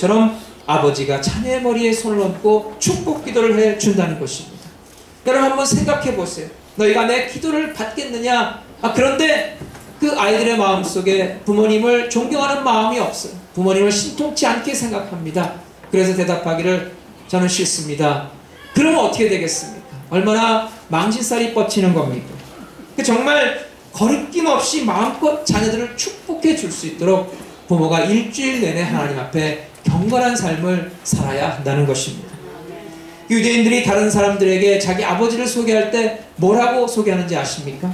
것처럼 아버지가 자녀의 머리에 손을 얹고 축복 기도를 해 준다는 것입니다. 여러분 한번 생각해 보세요. 너희가 내 기도를 받겠느냐? 아, 그런데 그 아이들의 마음 속에 부모님을 존경하는 마음이 없어요. 부모님을 신통치 않게 생각합니다. 그래서 대답하기를 저는 싫습니다. 그러면 어떻게 되겠습니까? 얼마나 망신살이 뻗치는 겁니까? 그 정말 거리낌 없이 마음껏 자녀들을 축복해 줄 수 있도록 부모가 일주일 내내 하나님 앞에 경건한 삶을 살아야 한다는 것입니다. 유대인들이 다른 사람들에게 자기 아버지를 소개할 때 뭐라고 소개하는지 아십니까?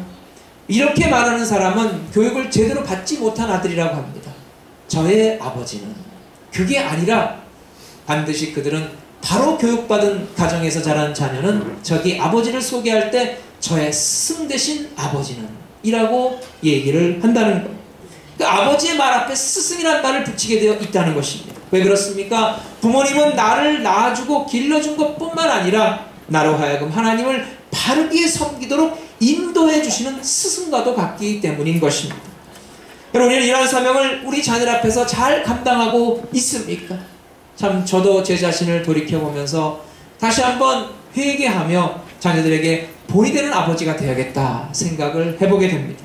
이렇게 말하는 사람은 교육을 제대로 받지 못한 아들이라고 합니다. 저의 아버지는 그게 아니라 반드시 그들은 바로 교육받은 가정에서 자란 자녀는 저기 아버지를 소개할 때 저의 스승 대신 아버지는 이라고 얘기를 한다는 거예요. 그 아버지의 말 앞에 스승이라는 말을 붙이게 되어 있다는 것입니다. 왜 그렇습니까? 부모님은 나를 낳아주고 길러준 것 뿐만 아니라 나로 하여금 하나님을 바르게 섬기도록 인도해 주시는 스승과도 같기 때문인 것입니다. 여러분, 이러한 사명을 우리 자녀 앞에서 잘 감당하고 있습니까? 참, 저도 제 자신을 돌이켜보면서 다시 한번 회개하며 자녀들에게 본이 되는 아버지가 되어야겠다 생각을 해보게 됩니다.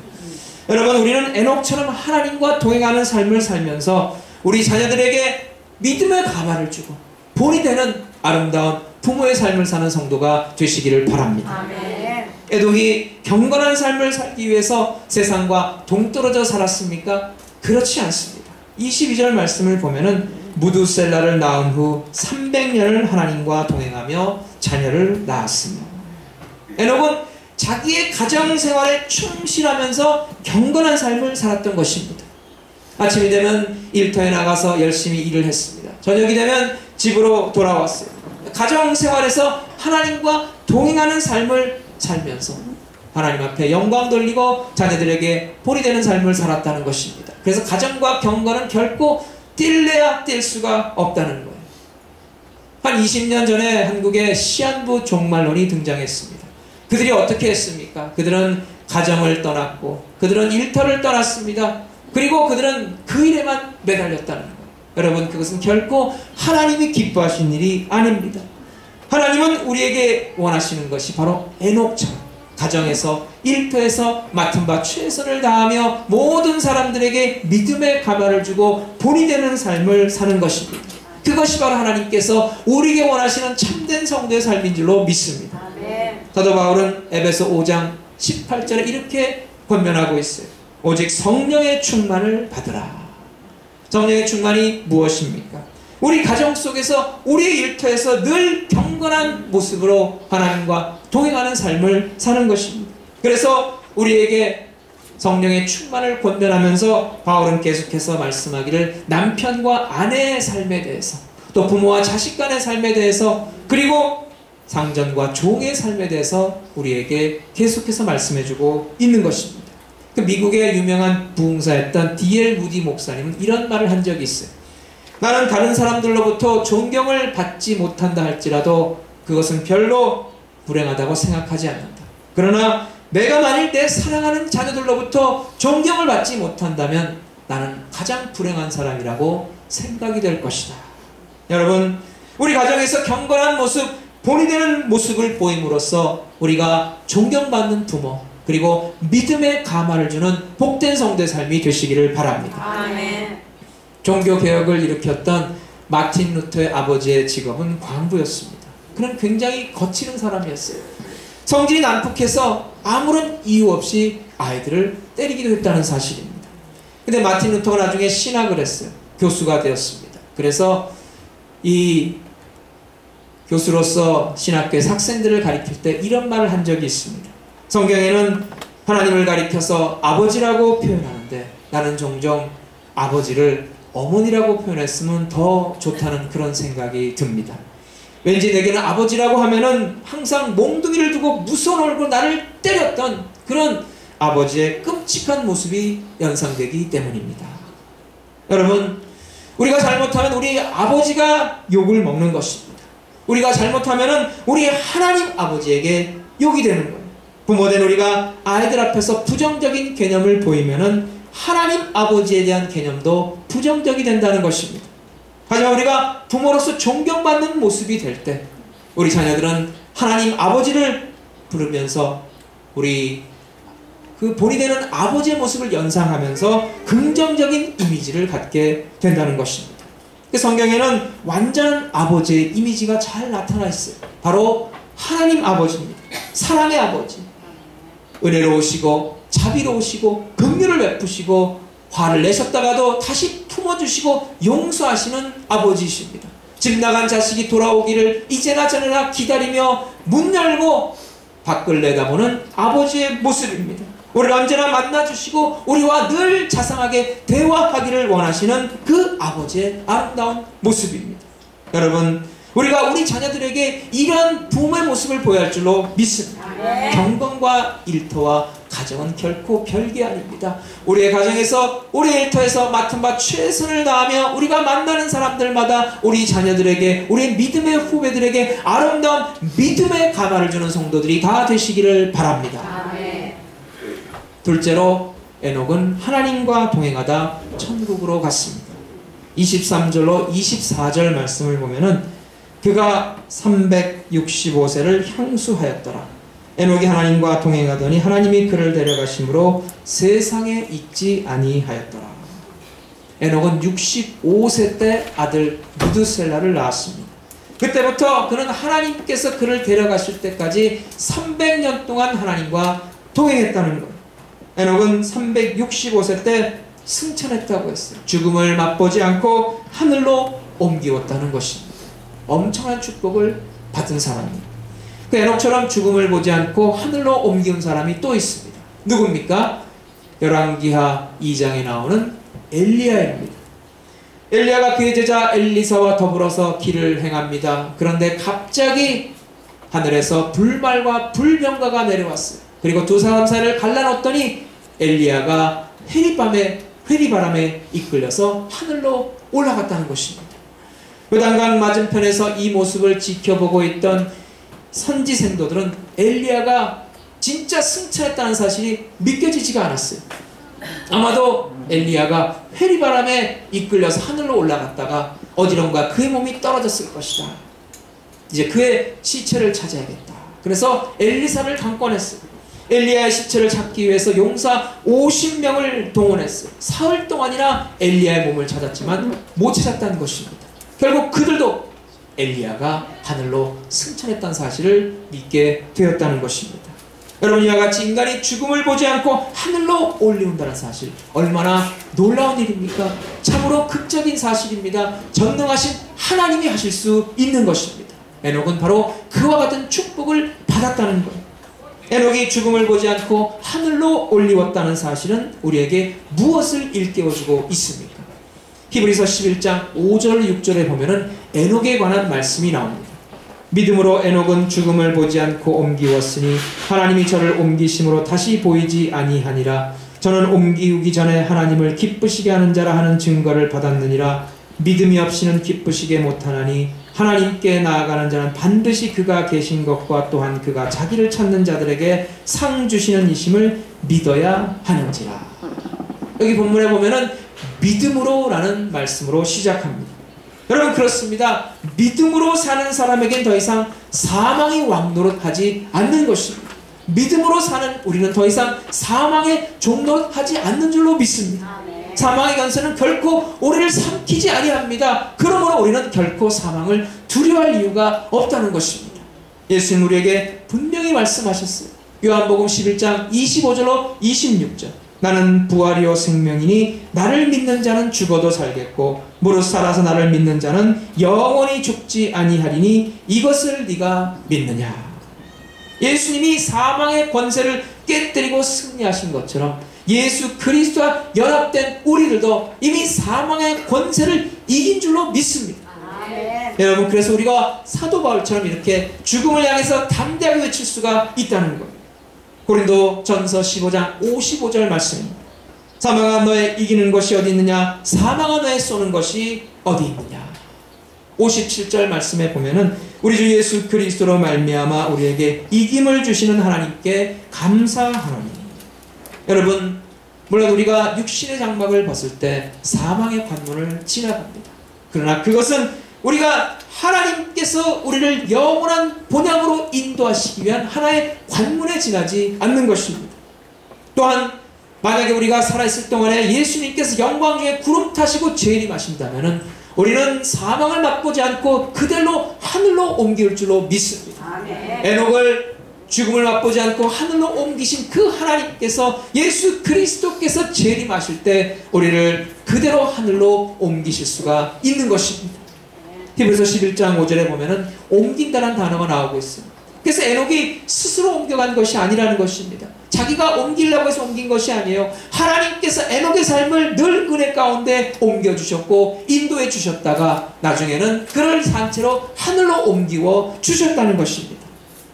여러분, 우리는 에녹처럼 하나님과 동행하는 삶을 살면서 우리 자녀들에게 믿음의 가마를 주고 본이 되는 아름다운 부모의 삶을 사는 성도가 되시기를 바랍니다. 에돔이 경건한 삶을 살기 위해서 세상과 동떨어져 살았습니까? 그렇지 않습니다. 22절 말씀을 보면은 무두셀라를 낳은 후 300년을 하나님과 동행하며 자녀를 낳았습니다. 에녹은 자기의 가정 생활에 충실하면서 경건한 삶을 살았던 것입니다. 아침이 되면 일터에 나가서 열심히 일을 했습니다. 저녁이 되면 집으로 돌아왔어요. 가정 생활에서 하나님과 동행하는 삶을 살면서 하나님 앞에 영광 돌리고 자녀들에게 본이 되는 삶을 살았다는 것입니다. 그래서 가정과 경건은 결코 뛸래야 뛸 수가 없다는 거예요. 한 20년 전에 한국에 시한부 종말론이 등장했습니다. 그들이 어떻게 했습니까? 그들은 가정을 떠났고 그들은 일터를 떠났습니다. 그리고 그들은 그 일에만 매달렸다는 거예요. 여러분 그것은 결코 하나님이 기뻐하신 일이 아닙니다. 하나님은 우리에게 원하시는 것이 바로 에녹처럼 가정에서 일터에서 맡은 바 최선을 다하며 모든 사람들에게 믿음의 가마를 주고 본이 되는 삶을 사는 것입니다. 그것이 바로 하나님께서 우리에게 원하시는 참된 성도의 삶인 줄로 믿습니다. 사도 바울은 에베소 5장 18절에 이렇게 권면하고 있어요. 오직 성령의 충만을 받으라. 성령의 충만이 무엇입니까? 우리 가정 속에서 우리의 일터에서 늘 경건한 모습으로 하나님과 동행하는 삶을 사는 것입니다. 그래서 우리에게 성령의 충만을 권면하면서 바울은 계속해서 말씀하기를 남편과 아내의 삶에 대해서 또 부모와 자식 간의 삶에 대해서 그리고 상전과 종의 삶에 대해서 우리에게 계속해서 말씀해주고 있는 것입니다. 그 미국의 유명한 부흥사였던 D.L. 무디 목사님은 이런 말을 한 적이 있어요. 나는 다른 사람들로부터 존경을 받지 못한다 할지라도 그것은 별로 불행하다고 생각하지 않는다. 그러나 내가 만일 내 사랑하는 자녀들로부터 존경을 받지 못한다면 나는 가장 불행한 사람이라고 생각이 될 것이다. 여러분, 우리 가정에서 경건한 모습, 본이 되는 모습을 보임으로써 우리가 존경받는 부모, 그리고 믿음의 가마를 주는 복된 성대 삶이 되시기를 바랍니다. 아멘. 종교 개혁을 일으켰던 마틴 루터의 아버지의 직업은 광부였습니다. 그는 굉장히 거칠은 사람이었어요. 성질이 난폭해서 아무런 이유 없이 아이들을 때리기도 했다는 사실입니다. 근데 마틴 루터가 나중에 신학을 했어요. 교수가 되었습니다. 그래서 이 교수로서 신학교의 학생들을 가리킬 때 이런 말을 한 적이 있습니다. 성경에는 하나님을 가리켜서 아버지라고 표현하는데 나는 종종 아버지를 어머니라고 표현했으면 더 좋다는 그런 생각이 듭니다. 왠지 내게는 아버지라고 하면은 항상 몽둥이를 두고 무서운 얼굴 나를 때렸던 그런 아버지의 끔찍한 모습이 연상되기 때문입니다. 여러분, 우리가 잘못하면 우리 아버지가 욕을 먹는 것입니다. 우리가 잘못하면 우리 하나님 아버지에게 욕이 되는 거예요. 부모된 우리가 아이들 앞에서 부정적인 개념을 보이면은 하나님 아버지에 대한 개념도 부정적이 된다는 것입니다. 하지만 우리가 부모로서 존경받는 모습이 될 때 우리 자녀들은 하나님 아버지를 부르면서 우리 그 본이 되는 아버지의 모습을 연상하면서 긍정적인 이미지를 갖게 된다는 것입니다. 그 성경에는 완전 아버지의 이미지가 잘 나타나 있어요. 바로 하나님 아버지입니다. 사랑의 아버지. 은혜로우시고 자비로우시고 긍휼을 베푸시고 화를 내셨다가도 다시 품어주시고 용서하시는 아버지이십니다. 집 나간 자식이 돌아오기를 이제나 저래나 기다리며 문 열고 밖을 내다보는 아버지의 모습입니다. 우리를 언제나 만나주시고 우리와 늘 자상하게 대화하기를 원하시는 그 아버지의 아름다운 모습입니다. 여러분 우리가 우리 자녀들에게 이런 부모의 모습을 보여야 할 줄로 믿습니다. 경건과 일터와 가정은 결코 별게 아닙니다. 우리의 가정에서 우리 일터에서 맡은 바 최선을 다하며 우리가 만나는 사람들마다 우리 자녀들에게 우리 믿음의 후배들에게 아름다운 믿음의 가마를 주는 성도들이 다 되시기를 바랍니다. 둘째로 에녹은 하나님과 동행하다 천국으로 갔습니다. 23절로 24절 말씀을 보면은 그가 365세를 향수하였더라. 에녹이 하나님과 동행하더니 하나님이 그를 데려가심으로 세상에 있지 아니하였더라. 에녹은 65세 때 아들 무드셀라를 낳았습니다. 그때부터 그는 하나님께서 그를 데려가실 때까지 300년 동안 하나님과 동행했다는 것. 에녹은 365세 때 승천했다고 했어요. 죽음을 맛보지 않고 하늘로 옮기웠다는 것입니다. 엄청난 축복을 받은 사람입니다. 그 에녹처럼 죽음을 보지 않고 하늘로 옮기운 사람이 또 있습니다. 누굽니까? 열왕기하 2장에 나오는 엘리야입니다. 엘리야가 그의 제자 엘리사와 더불어서 길을 행합니다. 그런데 갑자기 하늘에서 불말과 불병가가 내려왔어요. 그리고 두 사람 사이를 갈라놓더니 엘리야가 회리밤에 회리바람에 이끌려서 하늘로 올라갔다는 것입니다. 요단강 맞은편에서 이 모습을 지켜보고 있던 선지 생도들은 엘리야가 진짜 승천했다는 사실이 믿겨지지가 않았어요. 아마도 엘리야가 회리바람에 이끌려서 하늘로 올라갔다가 어디론가 그의 몸이 떨어졌을 것이다. 이제 그의 시체를 찾아야겠다. 그래서 엘리사를 강권했어요. 엘리야의 시체를 찾기 위해서 용사 50명을 동원했어요. 사흘 동안이나 엘리야의 몸을 찾았지만 못 찾았다는 것입니다. 결국 그들도 엘리야가 하늘로 승천했다는 사실을 믿게 되었다는 것입니다. 여러분 이와 같이 인간이 죽음을 보지 않고 하늘로 올리운다는 사실 얼마나 놀라운 일입니까? 참으로 극적인 사실입니다. 전능하신 하나님이 하실 수 있는 것입니다. 에녹은 바로 그와 같은 축복을 받았다는 것. 에녹이 죽음을 보지 않고 하늘로 올리웠다는 사실은 우리에게 무엇을 일깨워주고 있습니까? 히브리서 11장 5절 6절에 보면은 에녹에 관한 말씀이 나옵니다. 믿음으로 에녹은 죽음을 보지 않고 옮기웠으니 하나님이 저를 옮기심으로 다시 보이지 아니하니라 저는 옮기우기 전에 하나님을 기쁘시게 하는 자라 하는 증거를 받았느니라 믿음이 없이는 기쁘시게 못하나니 하나님께 나아가는 자는 반드시 그가 계신 것과 또한 그가 자기를 찾는 자들에게 상 주시는 이심을 믿어야 하는지라. 여기 본문에 보면은 믿음으로라는 말씀으로 시작합니다. 여러분 그렇습니다. 믿음으로 사는 사람에겐 더 이상 사망이 왕노릇하지 않는 것입니다. 믿음으로 사는 우리는 더 이상 사망에 종노릇하지 않는 줄로 믿습니다. 사망의 권세는 결코 우리를 삼키지 아니합니다. 그러므로 우리는 결코 사망을 두려워할 이유가 없다는 것입니다. 예수님 우리에게 분명히 말씀하셨어요. 요한복음 11장 25절로 26절. 나는 부활이요 생명이니 나를 믿는 자는 죽어도 살겠고 무릇 살아서 나를 믿는 자는 영원히 죽지 아니하리니 이것을 네가 믿느냐. 예수님이 사망의 권세를 깨뜨리고 승리하신 것처럼 예수 그리스도와 연합된 우리들도 이미 사망의 권세를 이긴 줄로 믿습니다. 아, 여러분 그래서 우리가 사도 바울처럼 이렇게 죽음을 향해서 담대하게 외칠 수가 있다는 거예요. 고린도 전서 15장 55절 말씀입니다. 사망아 너의 이기는 것이 어디 있느냐 사망아 너의 쏘는 것이 어디 있느냐 57절 말씀에 보면은 우리 주 예수 그리스도로 말미암아 우리에게 이김을 주시는 하나님께 감사하노니 여러분, 물론 우리가 육신의 장막을 벗을 때 사망의 관문을 지나갑니다. 그러나 그것은 우리가 하나님께서 우리를 영원한 본향으로 인도하시기 위한 하나의 관문에 지나지 않는 것입니다. 또한 만약에 우리가 살아있을 동안에 예수님께서 영광 중에 구름 타시고 재림하신다면 우리는 사망을 맛보지 않고 그대로 하늘로 옮길 줄로 믿습니다. 에녹을 죽음을 맛보지 않고 하늘로 옮기신 그 하나님께서 예수 그리스도께서 재림하실 때 우리를 그대로 하늘로 옮기실 수가 있는 것입니다. 히브리서 11장 5절에 보면은 옮긴다는 단어가 나오고 있어요. 그래서 에녹이 스스로 옮겨간 것이 아니라는 것입니다. 자기가 옮기려고 해서 옮긴 것이 아니에요. 하나님께서 에녹의 삶을 늘 은혜 가운데 옮겨주셨고 인도해 주셨다가 나중에는 그를 산채로 하늘로 옮기워 주셨다는 것입니다.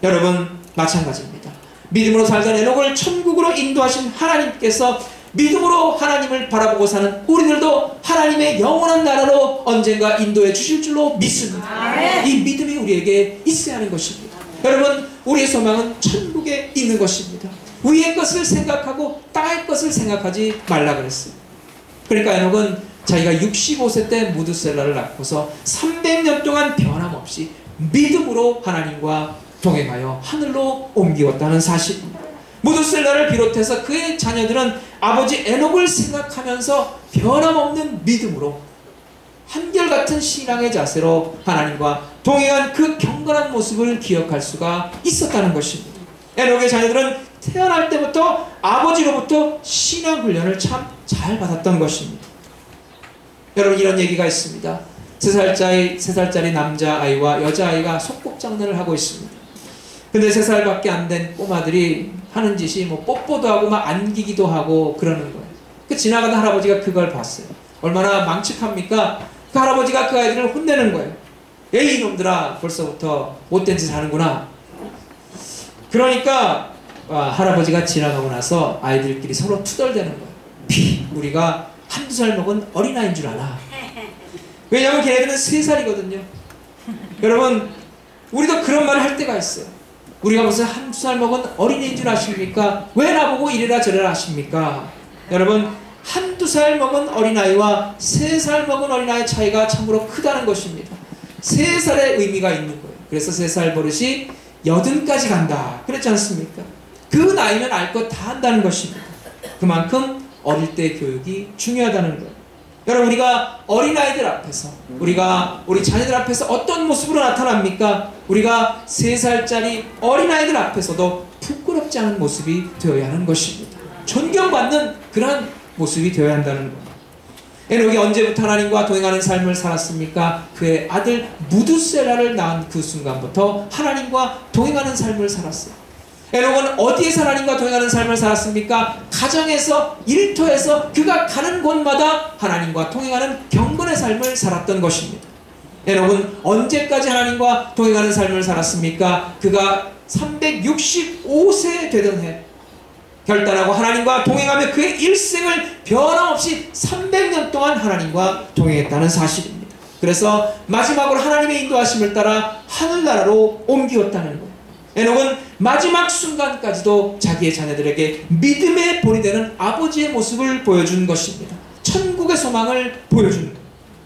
여러분 마찬가지입니다. 믿음으로 살던 에녹을 천국으로 인도하신 하나님께서 믿음으로 하나님을 바라보고 사는 우리들도 하나님의 영원한 나라로 언젠가 인도해 주실 줄로 믿습니다. 이 믿음이 우리에게 있어야 하는 것입니다. 여러분, 우리의 소망은 천국에 있는 것입니다. 위의 것을 생각하고 땅의 것을 생각하지 말라 그랬어요. 그러니까 에녹은 자기가 65세 때 무드셀라를 낳고서 300년 동안 변함없이 믿음으로 하나님과 동행하여 하늘로 옮기웠다는 사실입니다. 무드셀라를 비롯해서 그의 자녀들은 아버지 에녹을 생각하면서 변함없는 믿음으로 한결같은 신앙의 자세로 하나님과 동행한 그 경건한 모습을 기억할 수가 있었다는 것입니다. 에녹의 자녀들은 태어날 때부터 아버지로부터 신앙 훈련을 참 잘 받았던 것입니다. 여러분 이런 얘기가 있습니다. 세 살짜리 세 살짜리 남자 아이와 여자 아이가 소꿉장난을 하고 있습니다. 근데 세 살밖에 안 된 꼬마들이 하는 짓이 뭐 뽀뽀도 하고 막 안기기도 하고 그러는 거예요. 그 지나가던 할아버지가 그걸 봤어요. 얼마나 망측합니까? 그 할아버지가 그 아이들을 혼내는 거예요. 에이 이놈들아 벌써부터 못된 짓 하는구나. 그러니까 아, 할아버지가 지나가고 나서 아이들끼리 서로 투덜대는 거예요. 피 우리가 한두 살 먹은 어린아이인 줄 아나. 왜냐하면 걔네들은 세 살이거든요. 여러분 우리도 그런 말을 할 때가 있어요. 우리가 무슨 한 두 살 먹은 어린이인 줄 아십니까? 왜 나보고 이래라 저래라 하십니까? 여러분 한두 살 먹은 어린아이와 세 살 먹은 어린아이의 차이가 참으로 크다는 것입니다. 세 살의 의미가 있는 거예요. 그래서 세 살 버릇이 여든까지 간다. 그랬지 않습니까? 그 나이면 알 것 다 한다는 것입니다. 그만큼 어릴 때 교육이 중요하다는 거예요. 여러분 우리가 어린아이들 앞에서 우리가 우리 자녀들 앞에서 어떤 모습으로 나타납니까? 우리가 세 살짜리 어린아이들 앞에서도 부끄럽지 않은 모습이 되어야 하는 것입니다. 존경받는 그러한 모습이 되어야 한다는 거예요. 에녹이 언제부터 하나님과 동행하는 삶을 살았습니까? 그의 아들 무두셀라를 낳은 그 순간부터 하나님과 동행하는 삶을 살았어요. 에녹은 어디에서 하나님과 동행하는 삶을 살았습니까? 가정에서 일터에서 그가 가는 곳마다 하나님과 동행하는 경건의 삶을 살았던 것입니다. 에녹은 언제까지 하나님과 동행하는 삶을 살았습니까? 그가 365세 되던 해 결단하고 하나님과 동행하며 그의 일생을 변함없이 300년 동안 하나님과 동행했다는 사실입니다. 그래서 마지막으로 하나님의 인도하심을 따라 하늘나라로 옮기었다는 것. 에녹은 마지막 순간까지도 자기의 자녀들에게 믿음의 본이 되는 아버지의 모습을 보여준 것입니다. 천국의 소망을 보여준 것.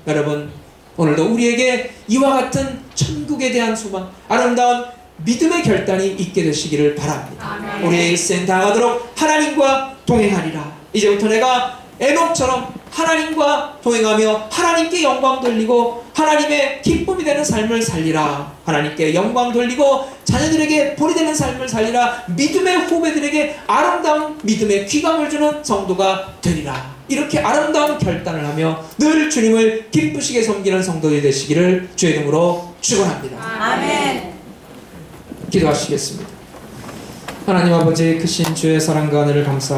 여러분, 오늘도 우리에게 이와 같은 천국에 대한 소망, 아름다운 믿음의 결단이 있게 되시기를 바랍니다. 아멘. 우리의 일생 다하도록 하나님과 동행하리라. 이제부터 내가 에녹처럼 하나님과 동행하며 하나님께 영광 돌리고 하나님의 기쁨이 되는 삶을 살리라. 하나님께 영광 돌리고 자녀들에게 본이 되는 삶을 살리라. 믿음의 후배들에게 아름다운 믿음의 귀감을 주는 성도가 되리라. 이렇게 아름다운 결단을 하며 늘 주님을 기쁘시게 섬기는 성도들이 되시기를 주의 이름으로 축원합니다. 아멘. 기도하시겠습니다. 하나님 아버지 크신 주의 사랑과 은혜를 감사